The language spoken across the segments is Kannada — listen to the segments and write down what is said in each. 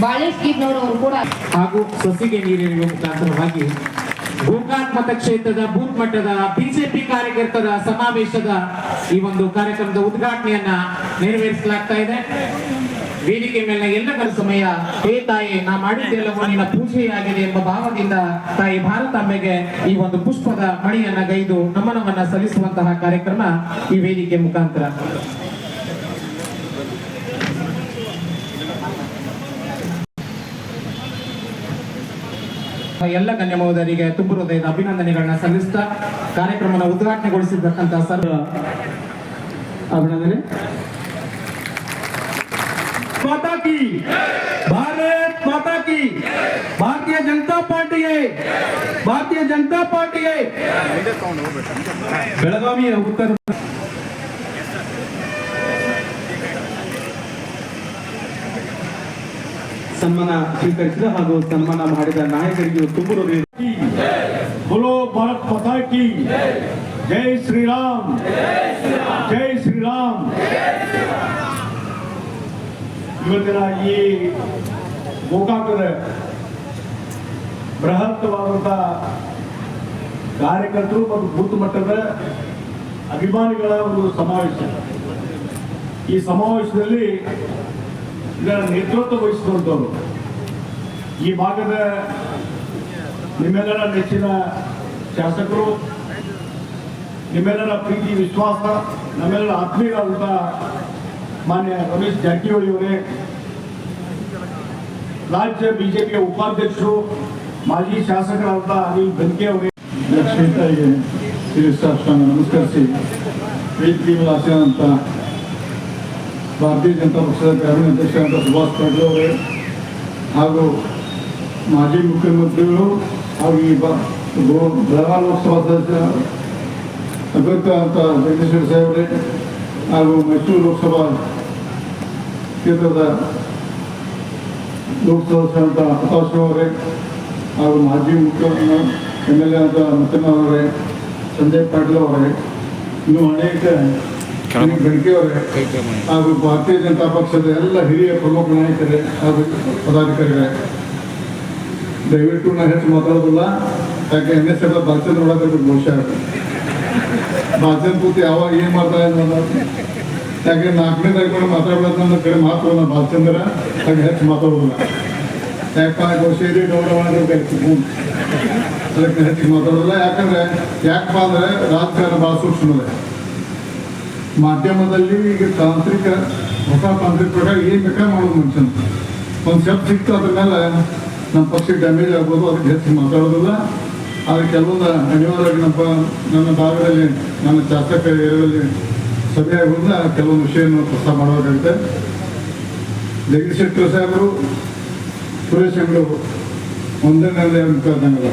ಬಾಳೇಶ್ ಕೀರ್ನವರು ಅವರು ಕೂಡ ಹಾಗೂ ಸಸಿಗೆ ನೀರಿರುವ ಮುಖಾಂತರವಾಗಿ ಗೋಕಾಕ್ ಮತಕ್ಷೇತ್ರದ ಬೂತ್ ಮಟ್ಟದ ಬಿಜೆಪಿ ಕಾರ್ಯಕರ್ತರ ಸಮಾವೇಶದ ಈ ಒಂದು ಕಾರ್ಯಕ್ರಮದ ಉದ್ಘಾಟನೆಯನ್ನ ನೆರವೇರಿಸಲಾಗ್ತಾ ಇದೆ. ವೇದಿಕೆ ಮೇಲಿನ ಎಲ್ಲರ ಸಮಯ ಹೇ ತಾಯಿ, ನಾ ಮಾಡಿದ್ದೆಲ್ಲವೂ ನಿನ್ನ ಪೂಜೆಯಾಗಿದೆ ಎಂಬ ಭಾವದಿಂದ ತಾಯಿ ಭಾರತಾಂಬೆಗೆ ಈ ಒಂದು ಪುಷ್ಪದ ಮಣಿಯನ್ನ ಗೈದು ನಮನವನ್ನ ಸಲ್ಲಿಸುವಂತಹ ಕಾರ್ಯಕ್ರಮ ಈ ವೇದಿಕೆ ಮುಖಾಂತರ. ಎಲ್ಲ ಕನ್ಯ ಮಹೋದರಿಗೆ ತುಂಬು ಹೃದಯದ ಅಭಿನಂದನೆಗಳನ್ನ ಸಲ್ಲಿಸ್ತಾ ಕಾರ್ಯಕ್ರಮನ ಉದ್ಘಾಟನೆಗೊಳಿಸಿರ್ತಕ್ಕಂಥ ಸರ್ ಅಭಿನಂದನೆ. ಮಾತಾಕಿ ಭಾರತ್ ಮಾತಾಕಿ ಭಾರತೀಯ ಜನತಾ ಪಾರ್ಟಿಗೆ ಭಾರತೀಯ ಜನತಾ ಪಾರ್ಟಿಗೆ ಬೆಳಗಾವಿಯ ಉತ್ತರ ಸನ್ಮಾನ ಸ್ವೀಕರಿಸಿದ ಹಾಗೂ ಸನ್ಮಾನ ಮಾಡಿದ ನಾಯಕರಿಗೆ ತುಂಬ ಹೃದಯ बोलो भारत माता की जय श्री राम जय श्री राम ಇವತ್ತಿನ ಈ ಗೋಕಾಕದ ಬೃಹತ್ತವಾದಂಥ ಕಾರ್ಯಕರ್ತರು ಮತ್ತು ಬೂತ್ ಮಟ್ಟದ ಅಭಿಮಾನಿಗಳ ಒಂದು ಸಮಾವೇಶ ಈ ಸಮಾವೇಶದಲ್ಲಿ ಇದರ ನೇತೃತ್ವ ವಹಿಸಿದಂಥವ್ರು ಈ ಭಾಗದ ನಿಮ್ಮೆಲ್ಲರ ನೆಚ್ಚಿನ ಶಾಸಕರು, ನಿಮ್ಮೆಲ್ಲರ ಪ್ರೀತಿ, ವಿಶ್ವಾಸ, ನಮ್ಮೆಲ್ಲರ ಆತ್ಮೀಯರಾದಂಥ ಮಾನ್ಯ ರಮೇಶ್ ಜಾರಕಿಹೊಳಿ ಅವರೇ, ರಾಜ್ಯ ಬಿಜೆಪಿಯ ಉಪಾಧ್ಯಕ್ಷರು, ಮಾಜಿ ಶಾಸಕರಾದಂಥ ಅನಿಲ್ ಬೆನ್ಕೆ ಅವರೇ. ಶ್ರೀ ಶಿರಸಾಷ್ಟಾಂಗ ನಮಸ್ಕರಿಸಿ. ಪ್ರೀತಿ ಮೇಲೆ ಆಸೆಯಾದಂಥ ಭಾರತೀಯ ಜನತಾ ಪಕ್ಷದ ಗ್ರಾಮೀಣ ಅಧ್ಯಕ್ಷರಾದ ಸುಭಾಷ್ ಪಾಟೀಲ್ ಅವರೇ, ಹಾಗೂ ಮಾಜಿ ಮುಖ್ಯಮಂತ್ರಿಗಳು ಹಾಗೂ ಈ ಬೆಳಗಾವಿ ಲೋಕಸಭಾ ಸದಸ್ಯ ಅಭ್ಯರ್ಥಿ ಅಂತ ಜಗದೀಶ್ವರ ಸಾಹೇಬ್ರೆ ಹಾಗೂ ಮೈಸೂರು ಲೋಕಸಭಾ ಕ್ಷೇತ್ರದ ಲೋಕಸಭಾ ಸದಸ್ಯ ಅಂತ ಪ್ರಕಾಶ್ ಅವರೇ, ಹಾಗೂ ಮಾಜಿ ಮುಖ್ಯಮಂತ್ರಿ ಎಂ ಎಲ್ ಎ ಅಂತ ಮುಖ್ಯಮಂತ್ರಿ ಅವರೇ, ಸಂಜಯ್ ಪಾಟೀಲ್ ಅವರೇ. ಇನ್ನು ಅನೇಕ ಹಾಗೂ ಭಾರತೀಯ ಜನತಾ ಪಕ್ಷದ ಎಲ್ಲ ಹಿರಿಯ ಪ್ರಮುಖ ನಾಯಕರೇ ಹಾಗೂ ಪದಾಧಿಕಾರಿಗಳೇ, ದಯವಿಟ್ಟು ನಾನು ಹೆಚ್ಚು ಮಾತಾಡೋದಿಲ್ಲ. ಯಾಕೆ ಎನ್ ಎಸ್ ಎಲ್ಲ ಭಾಷಣ ನೋಡೋದಕ್ಕೆ ಬಹುಶಃ ಭಾಷೆ ಕೂತು ಯಾವಾಗ ಏನು ಮಾಡ್ತಾ ಇದ್ದ ಯಾಕೆ ನಾಲ್ಕನೇ ತಾರೀಕು ಮಾತಾಡ್ಬೇಕು ನನ್ನ ಕಡೆ ಮಾತು ನಾನು ಭಾಷಂದ್ರ ಹಾಗೆ ಹೆಚ್ಚು ಮಾತಾಡೋದಿಲ್ಲ. ಯಾಕಪ್ಪ ಇದೆ ಗೌರವ ಅದಕ್ಕೆ ಹೆಚ್ಚಿಗೆ ಮಾತಾಡೋದಿಲ್ಲ. ಯಾಕಂದ್ರೆ, ಯಾಕಪ್ಪ ಅಂದ್ರೆ ರಾಜಕಾರಣ ಭಾಳ ಸೂಕ್ಷ್ಮ ಇದೆ ಮಾಧ್ಯಮದಲ್ಲಿ ಈಗ ತಾಂತ್ರಿಕ ಹೊಸ ತಾಂತ್ರಿಕ ಪ್ರಕಾರ ಏನು ಬೇಕಾದ್ರೆ ಮಾಡೋದು ಮನುಷ್ಯನ ಒಂದು ಶಬ್ದ ಸಿಕ್ತು ಅದ್ರ ಮೇಲೆ ನಮ್ಮ ಪಕ್ಷಕ್ಕೆ ಡ್ಯಾಮೇಜ್ ಆಗ್ಬೋದು, ಅದಕ್ಕೆ ಹೆಚ್ಚು ಮಾತಾಡೋದಿಲ್ಲ. ಆದ್ರೆ ಕೆಲವೊಂದು ಅನಿವಾರ್ಯವಾಗಿ ನಮ್ಮ ನನ್ನ ಭಾಗದಲ್ಲಿ, ನನ್ನ ಶಾಸಕ ಏರಿಯಾದಲ್ಲಿ ಸಭೆ ಆಗೋದ್ರಿಂದ ಕೆಲವೊಂದು ವಿಷಯವನ್ನು ಪ್ರಸ್ತಾಪ ಮಾಡಬೇಕಾಗುತ್ತೆ ಜಗದೀಶ್ ಶೆಟ್ಟರ್ ಸಾಹೇಬರು, ಸುರೇಶ್ ಅಂಗಡಿ ಒಂದೇ ನೆಲೆ ಮುಖಾಂತಂಗಲ್ಲ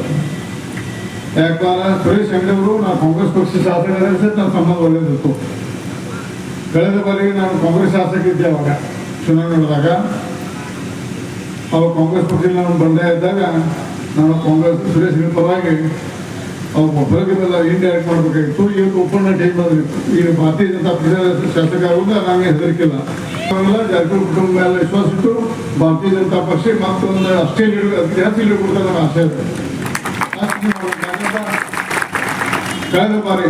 ಯಾಕಂದ್ರೆ ಸುರೇಶ್ ಅಂಗಡಿ ಅವರು ನಾವು ಕಾಂಗ್ರೆಸ್ ಪಕ್ಷ ಶಾಸಕರ ನನ್ನ ಸಂಬಂಧ ಒಳ್ಳೆಯದಿತ್ತು ಕಳೆದ ಬಾರಿ ನಾನು ಕಾಂಗ್ರೆಸ್ ಶಾಸಕ ಇದ್ದೆ ಅವಾಗ ಚುನಾವಣೆ ನಡೆದಾಗ ಅವಾಗ ಕಾಂಗ್ರೆಸ್ ಪಕ್ಷದಲ್ಲಿ ನಾನು ಬಂದೇ ಇದ್ದಾಗ ನಾನು ಕಾಂಗ್ರೆಸ್ ಸುರೇಶ್ ಪರವಾಗಿ ಅವ್ರು ಒಬ್ಬರಿಗೆ ಮೇಲೆ ಇಂಡೈರೆಕ್ಟ್ ಮಾಡಬೇಕಾಗಿತ್ತು. ಇವತ್ತು ಒಪ್ಪಂದ ಟೈಮ್ ಬಂದಿತ್ತು ಈಗ ಭಾರತೀಯ ಜನತಾ ಪಕ್ಷದ ಶಾಸಕ ಆಗುವುದ ನನಗೆ ಹೆದರಿಕಿಲ್ಲ ಜಾರಕಿಹೊಳಿ ಕುಟುಂಬ ಮೇಲೆ ವಿಶ್ವಾಸ ಇಟ್ಟು ಭಾರತೀಯ ಜನತಾ ಪಕ್ಷ ಮತ್ತೊಂದು ಅಷ್ಟೇ ಅದಕ್ಕೆ ಲೀಡ್ ಕೊಡ್ತಾರೆ ನನ್ನ ಆಸೆ ಇದೆ. ಕಳೆದ ಬಾರಿ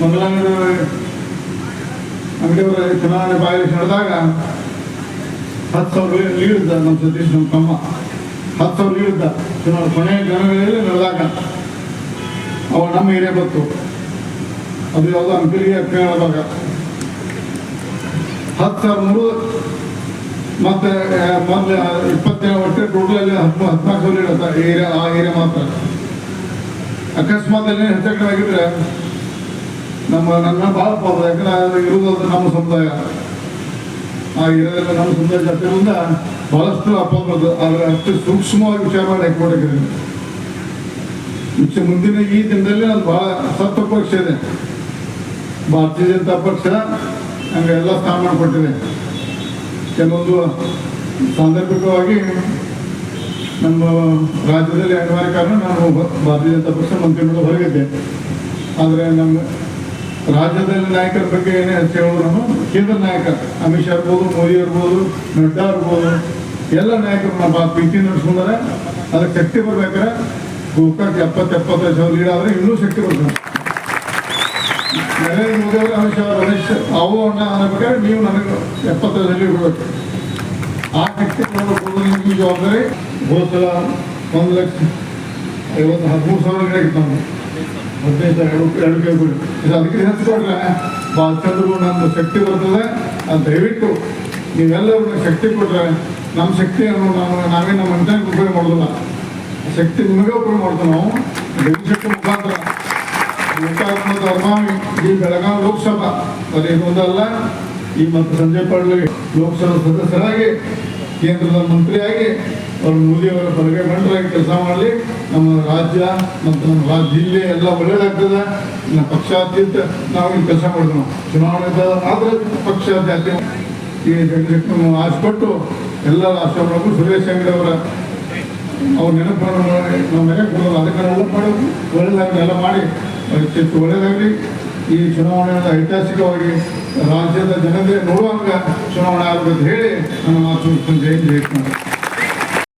ಮಂಗಳಾಂಗಣ ಅಂಗಡಿಯವರ ಚುನಾವಣೆ ಬಾಯಿ ನಡೆದಾಗ ಹತ್ತು ಸಾವಿರ ನೀಡಿದ್ದ ನಮ್ಮ ಸತೀಶ್, ನಮ್ಮ ತಮ್ಮ. ಹತ್ತು ಸಾವಿರ ನೀಡಿದ್ದ. ಚುನಾವಣೆ ಕೊನೆಯ ಜನಗಳಲ್ಲಿ ನಡೆದಾಗ ಅವ ನಮ್ಮ ಏರಿಯಾ ಬಂತು. ಅದು ಯಾವುದೋ ಅಂಕಲಿಗೆ ಕೇಳದಾಗ ಹತ್ತು ಸಾವಿರ ಮೂರು ಮತ್ತೆ ಮೊದಲು ಇಪ್ಪತ್ತೇಳು ಒಟ್ಟೆ ಟೋಟಲ್ ಅಲ್ಲಿ ಹತ್ತು ಹದಿನಾಲ್ಕು ಸಾವಿರ ಏರಿಯಾ ಆ ಏರಿಯಾ ಮಾತ್ರ. ಅಕಸ್ಮಾತ್ ಅಲ್ಲಿ ಹೆಚ್ಚು ಆಗಿದ್ರೆ ನಮ್ಮ ನನ್ನ ಭಾಳ ಪಾಪ, ಯಾಕಂದ್ರೆ ಅದು ಇರುವುದು ಅದು ನಮ್ಮ ಸಮುದಾಯ. ಆ ಇರೋದೆಲ್ಲ ನಮ್ಮ ಸಮುದಾಯ ಇರೋದ್ರಿಂದ ಬಹಳಷ್ಟು ಅಪವಾದ ಆದರೆ ಅಷ್ಟು ಸೂಕ್ಷ್ಮವಾಗಿ ವಿಚಾರ ಮಾಡಿ ಹಾಕಿಕೊಟ್ಟಿದ್ದೀನಿ ಮುಂಚೆ ಮುಂದಿನ ಈ ದಿನದಲ್ಲಿ ಅದು ಬಹಳ ಸತ್ವ ಪಕ್ಷ ಇದೆ. ಭಾರತೀಯ ಜನತಾ ಪಕ್ಷ ಹಂಗೆ ಎಲ್ಲ ಸ್ಥಾನ ಕೊಟ್ಟಿದೆ. ಕೆಲವೊಂದು ಸಾಂದರ್ಭಿಕವಾಗಿ ನಮ್ಮ ರಾಜ್ಯದಲ್ಲಿ ಅನಿವಾರ್ಯ ಕಾರಣ ನಾನು ಭಾರತೀಯ ಜನತಾ ಪಕ್ಷ ಮಂತ್ರಿಮಂಡಲ ಹೊರಗಿದ್ದೆ. ಆದರೆ ನಮ್ಮ ರಾಜ್ಯದಲ್ಲಿ ನಾಯಕರ ಬಗ್ಗೆ ಏನೇ ಹೇಳೋರು ಕೇಂದ್ರ ನಾಯಕ ಅಮಿತ್ ಶಾ ಇರ್ಬೋದು, ಮೋದಿ ಇರ್ಬೋದು, ನಡ್ಡಾ ಇರ್ಬೋದು, ಎಲ್ಲ ನಾಯಕರು ನಮ್ಮ ಪ್ರೀತಿ ನಡೆಸ್ಕೊಂಡಾರೆ, ಅದಕ್ಕೆ ಶಕ್ತಿ ಬರ್ಬೇಕಾದ್ರೆ ಗೋಕಾಕ್ ಎಪ್ಪತ್ತು ಎಪ್ಪತ್ತೈದು ಸಾವಿರ ಲೀಡ್ ಆದರೆ ಇನ್ನೂ ಶಕ್ತಿ ಬರ್ತದೆ ನರೇಂದ್ರ ಮೋದಿ ಅವರು, ಅಮಿತ್ ಶಾ ರಮೇಶ್, ಅವು ಅಣ್ಣ ಅನ್ನಬೇಕಾದ್ರೆ ನೀವು ನನಗೆ ಎಪ್ಪತ್ತೈದು ಲೀಡ್ ಕೊಡಬೇಕು. ಆ ಶಕ್ತಿ ಕೊಡಬೇಕು ನಿಮಗೆ ಜವಾಬ್ದಾರಿ ಹೋದ ಸಲ ಒಂದು ಲಕ್ಷ ಐವತ್ತು, ಹದಿಮೂರು ಸಾವಿರ ಗಿಡ ಇತ್ತು ನಮ್ದು ಹದಿನೈದು ಸಾವಿರ ಎರಡು ಎರಡು ಕೈ ಇದು ಅದಕ್ಕೆ ಹೆಚ್ಚಿಕೊಂಡ್ರೆ ಭಾಳ ಚಂದ್ರ ನಮ್ಮ ಶಕ್ತಿ ಬರ್ತದೆ. ಅದು ದಯವಿಟ್ಟು ನೀವೆಲ್ಲರೂ ಶಕ್ತಿ ಕೊಟ್ಟರೆ ನಮ್ಮ ಶಕ್ತಿಯನ್ನು ನಾವು ನಾವೇ ನಮ್ಮ ಮನುಷ್ಯನಿಗೆ ಉಪಯೋಗ ಮಾಡೋದಿಲ್ಲ. ಶಕ್ತಿ ನಿಮಗೆ ಉಪಯೋಗ ಮಾಡ್ತೀವಿ ನಾವು. ಶಕ್ತಿ ಮುಖಾಂತರ. ಗೋಕಾಕ್ ಅರ್ಮಾವಿ ಈ ಬೆಳಗಾವಿ ಲೋಕಸಭಾ. ಅದೇನು ಇದೊಂದಲ್ಲ ಈ ಮತ್ತು ಸಂಜಯ್ ಪಾಟೀಲ್ ಲೋಕಸಭಾ ಸದಸ್ಯರಾಗಿ ಕೇಂದ್ರದ ಮಂತ್ರಿಯಾಗಿ ಅವರು ಮೋದಿಯವರ ಪದವಿ ಮಂಡಲಾಗಿ ಕೆಲಸ ಮಾಡಲಿ. ನಮ್ಮ ರಾಜ್ಯ ಮತ್ತು ನಮ್ಮ ರಾಜ್ಯ ಜಿಲ್ಲೆ ಎಲ್ಲ ಒಳ್ಳೇದಾಗ್ತದೆ. ನಮ್ಮ ಪಕ್ಷಾತೀತ ನಾವು ಇಲ್ಲಿ ಕೆಲಸ ಮಾಡಿದ್ರು ನಾವು ಚುನಾವಣೆ ಆದರೆ ಮಾತ್ರ ಪಕ್ಷ ಜಾತಿ ಈ ಜಗದೀಶ್ ಆಶೆಪಟ್ಟು ಎಲ್ಲ ರಾಷ್ಟ್ರಗಳಿಗೂ ಸುರೇಶ್ ಅಂಗಡಿ ಅವರ ಅವ್ರ ನೆನಪನ್ನು ನಾವು ಮನೆ ಕೊಡೋದು ಅದಕ್ಕೆಲ್ಲ ಮಾಡಿ ಒಳ್ಳೇದಾಗಲಿ, ಎಲ್ಲ ಮಾಡಿ. ಹೆಚ್ಚು ಒಳ್ಳೆಯದಾಗಲಿ ಈ ಚುನಾವಣೆಯನ್ನು ಐತಿಹಾಸಿಕವಾಗಿ ರಾಜ್ಯದ ಜನತೆ ನೋಡುವಂಗ ಚುನಾವಣೆ ಆಗಬೇಕು ಹೇಳಿ ನನ್ನ ಮಾತು ಜಯಂತಿ ಹೇಳ್ತೀನಿ